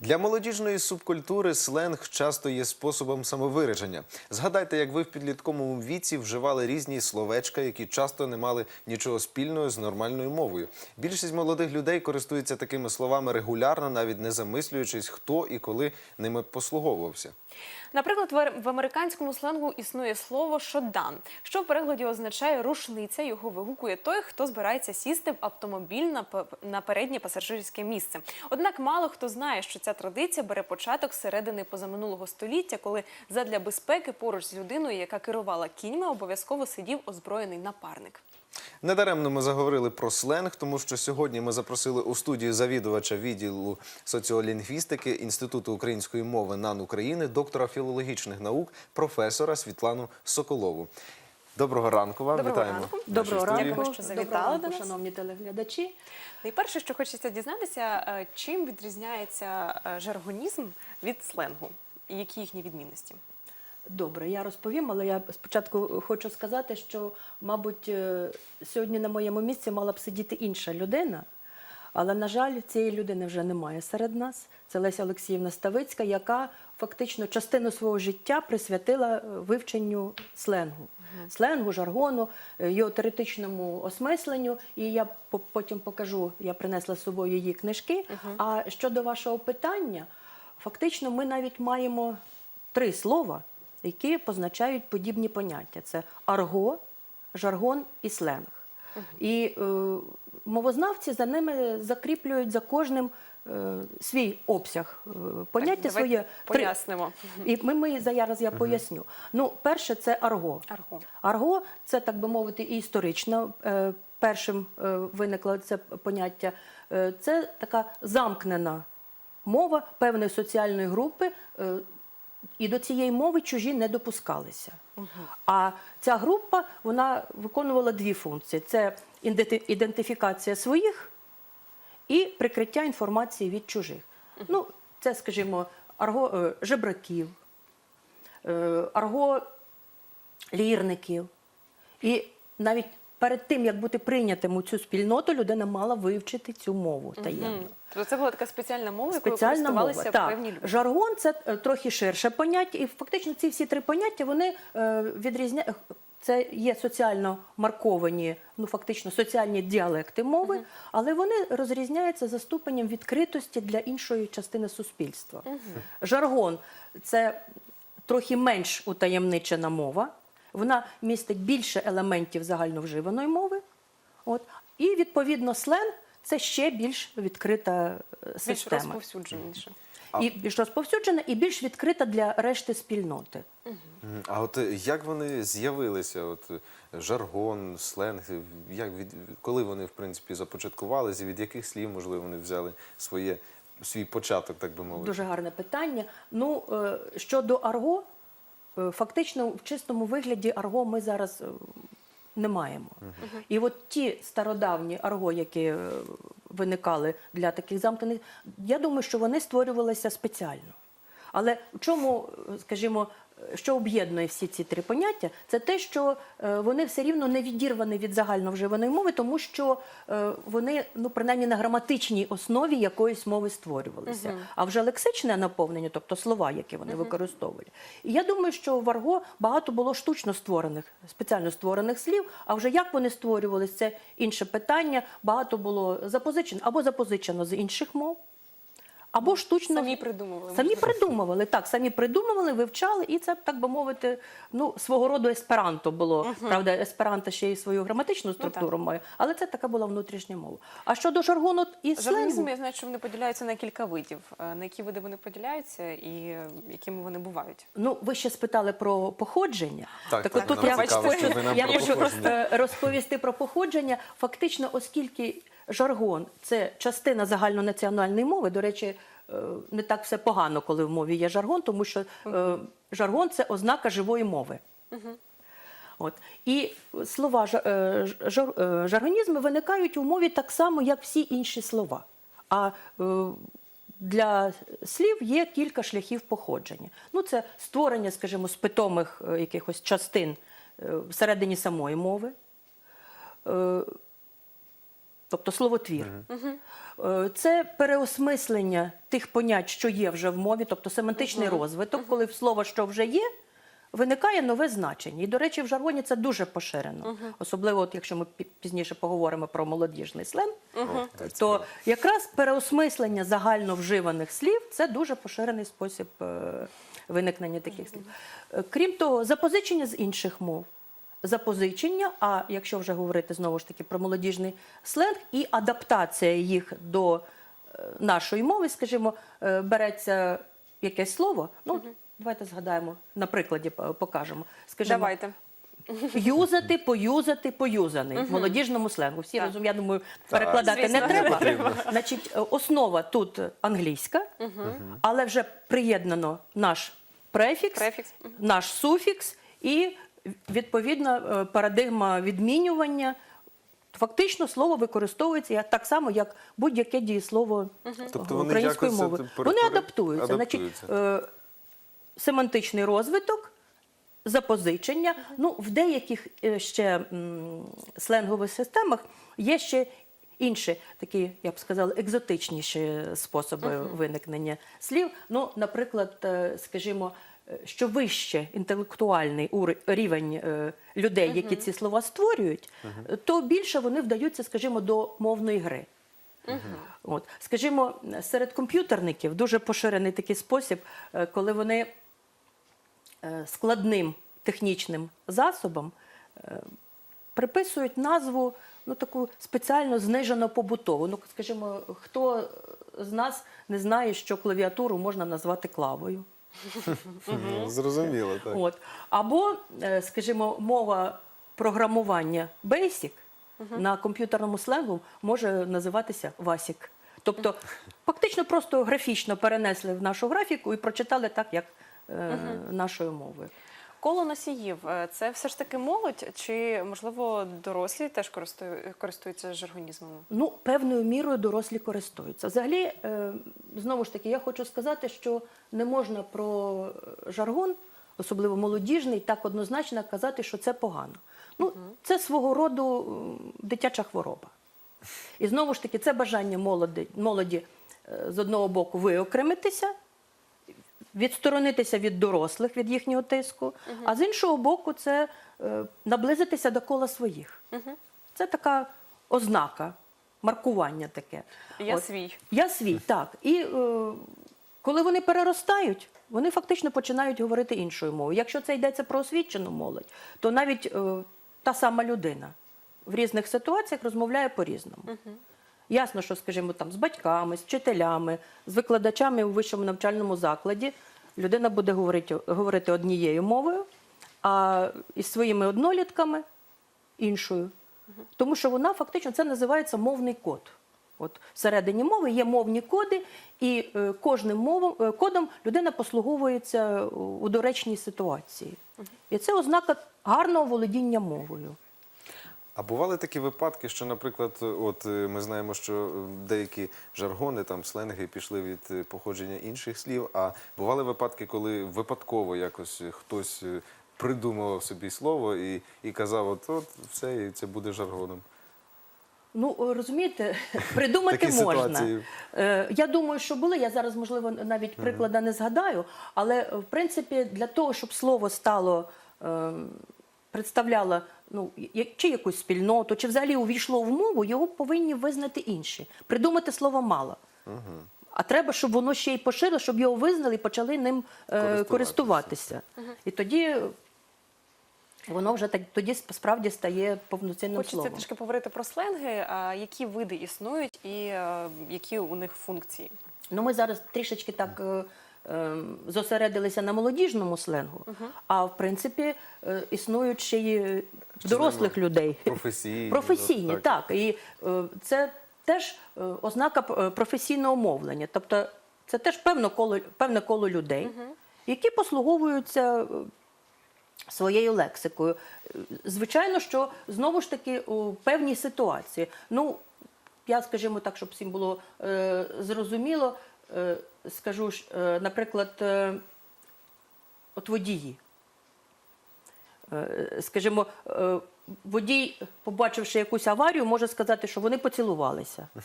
Для молодіжної субкультури сленг часто є способом самовираження. Згадайте, як ви в підлітковому віці вживали різні словечка, які часто не мали нічого спільного з нормальною мовою. Більшість молодих людей користуються такими словами регулярно, навіть не замислюючись, хто і коли ними послуговувався. Наприклад, в- американському сленгу існує слово шодан, що в перекладі означає рушниця. Його вигукує той, хто збирається сісти в автомобіль на переднє пасажирське місце. Однак мало хто знає, що ця традиція бере початок середини позаминулого століття, коли задля безпеки поруч з людиною, яка керувала кіньми, обов'язково сидів озброєний напарник. Недаремно ми заговорили про сленг, тому що сьогодні ми запросили у студію завідувача відділу соціолінгвістики Інституту української мови НАН України, доктора філологічних наук, професора Світлану Соколову. Доброго ранку вам. Доброго Вітаємо. ранку. Доброго студії. ранку, Дякую, що завітали Доброго ранку, до нас. шановні телеглядачі. Найперше, що хочеться дізнатися, е, чим відрізняється е, жаргонізм від сленгу, і які їхні відмінності? Добре, я розповім, але я спочатку хочу сказати, що, мабуть, е, сьогодні на моєму місці мала б сидіти інша людина. Але, на жаль, цієї людини вже немає серед нас. Це Леся Олексіївна Ставицька, яка фактично частину свого життя присвятила е, вивченню сленгу. Сленгу, жаргону, е, його теоретичному осмисленню. І я по- потім покажу, я принесла з собою її книжки. А щодо вашого питання, фактично ми навіть маємо три слова, які позначають подібні поняття: це арго, жаргон і сленг. І е, мовознавці за ними закріплюють за кожним е, свій обсяг е, поняття Так, своє. Три. пояснимо. І ми, ми зараз я поясню. Ну, перше, це арго. Арго. Арго це, так би мовити, і історично. Е, Першим е, виникло це поняття. Е, Це така замкнена мова певної соціальної групи, е, і до цієї мови чужі не допускалися. А ця група вона виконувала дві функції: це ідентифікація своїх і прикриття інформації від чужих. Ну, це, скажімо, арго е, жебраків, е, арго лірників. І навіть перед тим, як бути прийнятим у цю спільноту, людина мала вивчити цю мову таємно. Тобто це була така спеціальна мова, якою Спеціальна мова. користувалися Так. певні люди. Жаргон це е, трохи ширше поняття, і фактично ці всі три поняття вони е, відрізняють. Це є соціально марковані, ну фактично соціальні діалекти мови, але вони розрізняються за ступенем відкритості для іншої частини суспільства. Жаргон це трохи менш утаємничена мова, вона містить більше елементів загальновживаної мови. От. І відповідно сленг це ще більш відкрита е, Більш система. розповсюдженіше. І більш розповсюджена, і більш відкрита для решти спільноти. А от е, як вони з'явилися? От е, жаргон, сленг, як від коли вони в принципі започаткувалися? Від яких слів можливо вони взяли своє свій початок, так би мовити? Дуже гарне питання. Ну, щодо арго, фактично в чистому вигляді арго ми зараз не маємо. І от ті стародавні арго, які е, виникали для таких замкнених, я думаю, що вони створювалися спеціально. Але в чому, е, скажімо, що об'єднує всі ці три поняття, це те, що е, вони все рівно не відірвані від загальновживаної мови, тому що е, вони, ну принаймні на граматичній основі якоїсь мови створювалися. А вже лексичне наповнення, тобто слова, які вони використовували. І я думаю, що в арго багато було штучно створених, спеціально створених слів. А вже як вони створювалися, це інше питання. Багато було запозичено або запозичено з інших мов. Або штучно Самі придумували. Самі придумували, так, самі придумували, вивчали, і це, так би мовити, ну, свого роду есперанто було. Правда, есперанто ще й свою граматичну структуру має, але це така була внутрішня мова. А щодо жаргону і Жаргонізми, сленгу, я знаю, що вони поділяються на кілька видів. Е, На які види вони поділяються і е, якими вони бувають? ну, ви ще спитали про походження. Так, так, так, от тут нам я, цікаво, я про можу е, розповісти про походження. Фактично, оскільки жаргон це частина загальнонаціональної мови, до речі, е, не так все погано, коли в мові є жаргон, тому що е, жаргон це ознака живої мови. От. І слова е, жаргонізми виникають у мові так само, як всі інші слова. А для слів є кілька шляхів походження. Ну, це створення, скажімо, з питомих е, якихось частин всередині самої мови. Тобто словотвір. Е, Це переосмислення тих понять, що є вже в мові, тобто семантичний розвиток, коли в слово, що вже є, виникає нове значення. І, до речі, в жаргоні це дуже поширено. Особливо, от, якщо ми пізніше поговоримо про молодіжний сленг, то якраз переосмислення загально вживаних слів це дуже поширений спосіб е, виникнення таких слів. Е, Крім того, запозичення з інших мов. Запозичення, а якщо вже говорити знову ж таки про молодіжний сленг і адаптація їх до е, нашої мови, скажімо, е, береться якесь слово. Ну, давайте згадаємо, на прикладі покажемо. Скажімо, Давайте. Юзати, поюзати, поюзаний в молодіжному сленгу. Всі розуміють, я думаю, перекладати Звісно. не Не треба. Значить, е, основа тут англійська, але вже приєднано наш префікс, Префікс. наш суфікс і відповідна е, парадигма відмінювання. Фактично слово використовується так само, як будь-яке дієслово Тобто української якось мови. Вони адаптуються. адаптуються. Значить, е, семантичний розвиток, запозичення. Ну, в деяких е, ще м, сленгових системах є ще інші такі, я б сказала, екзотичніші способи виникнення слів. Ну, наприклад, скажімо, що вище інтелектуальний рівень е, людей, які ці слова створюють, то більше вони вдаються, скажімо, до мовної гри. От, скажімо, серед комп'ютерників дуже поширений такий спосіб, е, коли вони е, складним технічним засобам е, приписують назву ну, таку спеціально знижено побутову. Ну, скажімо, хто з нас не знає, що клавіатуру можна назвати клавою? Зрозуміло, так. От. Або, е, скажімо, мова програмування Basic на комп'ютерному сленгу може називатися Васік. Тобто, фактично просто графічно перенесли в нашу графіку і прочитали так, як е, нашою мовою. Коло носіїв е, це все ж таки молодь, чи можливо дорослі теж користую- користуються жаргонізмами? Ну, певною мірою дорослі користуються. Взагалі, е, знову ж таки, я хочу сказати, що не можна про жаргон, особливо молодіжний, так однозначно казати, що це погано. Ну, це свого роду дитяча хвороба. І знову ж таки, це бажання молоді, молоді е, з одного боку виокремитися, відсторонитися від дорослих, від їхнього тиску, а з іншого боку, це е, наблизитися до кола своїх. Це така ознака, маркування таке. Я От. свій. Я свій, так. І е, коли вони переростають, вони фактично починають говорити іншою мовою. Якщо це йдеться про освічену молодь, то навіть е, та сама людина в різних ситуаціях розмовляє по-різному. Ясно, що, скажімо, там з батьками, з вчителями, з викладачами у вищому навчальному закладі людина буде говорити, говорити однією мовою, а із своїми однолітками іншою. Тому що вона фактично це називається мовний код. От всередині мови є мовні коди, і е, кожним мовом, е, кодом людина послуговується у, доречній ситуації. І це ознака гарного володіння мовою. А бували такі випадки, що, наприклад, от е, ми знаємо, що е, деякі жаргони, там сленги пішли від е, походження інших слів. А бували випадки, коли випадково якось хтось придумував собі слово і, і казав, от, от все, і це буде жаргоном. Ну, розумієте, придумати Такі можна. ситуації. Я думаю, що були. Я зараз, можливо, навіть приклада не згадаю, але в принципі для того, щоб слово стало представляло ну, чи якусь спільноту, чи взагалі увійшло в мову, його повинні визнати інші. Придумати слово мало. А треба, щоб воно ще й поширило, щоб його визнали і почали ним е, Користуватися. користуватися. І тоді воно вже так тоді справді стає повноцінним Хочеться словом. трішки поговорити про сленги. А які види існують і е, які у них функції? Ну, ми зараз трішечки так е, зосередилися на молодіжному сленгу, а в принципі е, існують ще й дорослих людей. Професійні. Професійні, так. І е, це теж е, ознака професійного мовлення. Тобто це теж певне коло, певне коло людей, які послуговуються. Своєю лексикою. Звичайно, що знову ж таки у певній ситуації. Ну, я, скажімо так, щоб всім було е, зрозуміло, е, скажу, ж, е, наприклад, е, от водії. Е, скажімо, водій, побачивши якусь аварію, може сказати, що вони поцілувалися.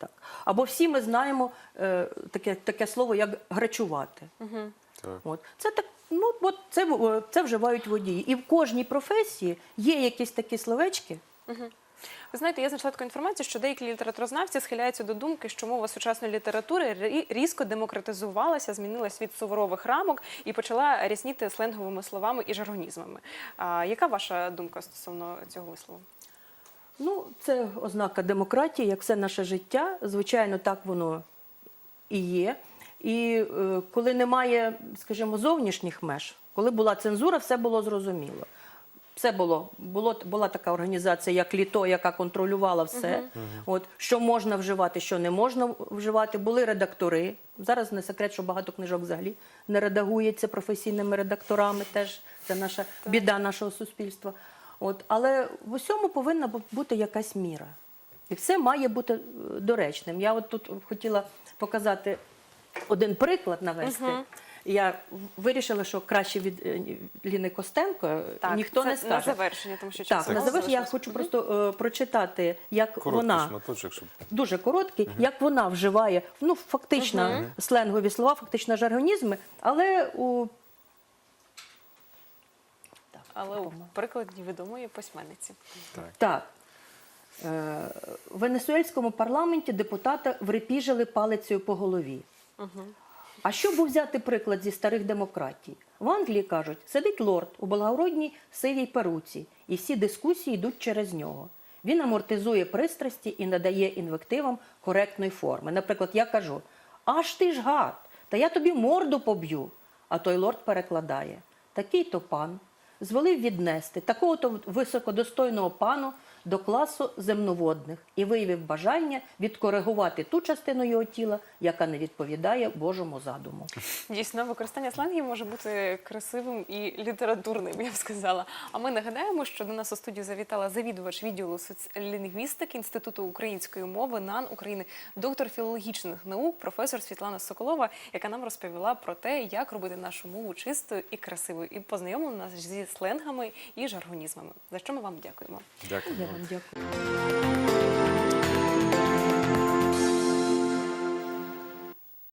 Так. Або всі ми знаємо таке, таке слово, як грачувати. Так. От. Це так, ну от це, в- це вживають водії. І в кожній професії є якісь такі словечки. Ви знаєте, я знайшла таку інформацію, що деякі літературознавці схиляються до думки, що мова сучасної літератури різко демократизувалася, змінилась від суворових рамок і почала рясніти сленговими словами і жаргонізмами. А яка ваша думка стосовно цього вислову? Ну, це ознака демократії, як все наше життя. Звичайно, так воно і є. І е, коли немає, скажімо, зовнішніх меж, коли була цензура, все було зрозуміло. Все було, було була така організація, як літо, яка контролювала все. От що можна вживати, що не можна вживати. Були редактори. Зараз не секрет, що багато книжок взагалі не редагується професійними редакторами. Теж це наша біда нашого суспільства. От, але в усьому повинна бути якась міра. І все має бути е, доречним. Я от тут хотіла показати один приклад навести. Я вирішила, що краще від е, Ліни Костенко е, ніхто це не на завершення, тому що Так, на завершення я хочу просто е, прочитати, як Короткий вона шматочок, щоб дуже короткий, як вона вживає ну фактично сленгові слова, фактично жаргонізми, але у так, Але у прикладі відомої письменниці. так. Так. Е, В венесуельському парламенті депутата врепіжили палицею по голові. А що був взяти приклад зі старих демократій? В Англії кажуть, сидить лорд у благородній сивій перуці, і всі дискусії йдуть через нього. Він амортизує пристрасті і надає інвективам коректної форми. Наприклад, я кажу: аж ти ж гад, та я тобі морду поб'ю. А той лорд перекладає: такий то пан звелив віднести такого то високодостойного пану до класу земноводних і виявив бажання відкоригувати ту частину його тіла, яка не відповідає Божому задуму. Дійсно, використання сленгів може бути красивим і літературним, я б сказала. А ми нагадаємо, що до нас у студію завітала завідувач відділу соцлінгвістики Інституту української мови НАН України, доктор філологічних наук, професор Світлана Соколова, яка нам розповіла про те, як робити нашу мову чистою і красивою, і познайомила нас зі сленгами і жаргонізмами. За що ми вам дякуємо. Дякую. Вам дякую.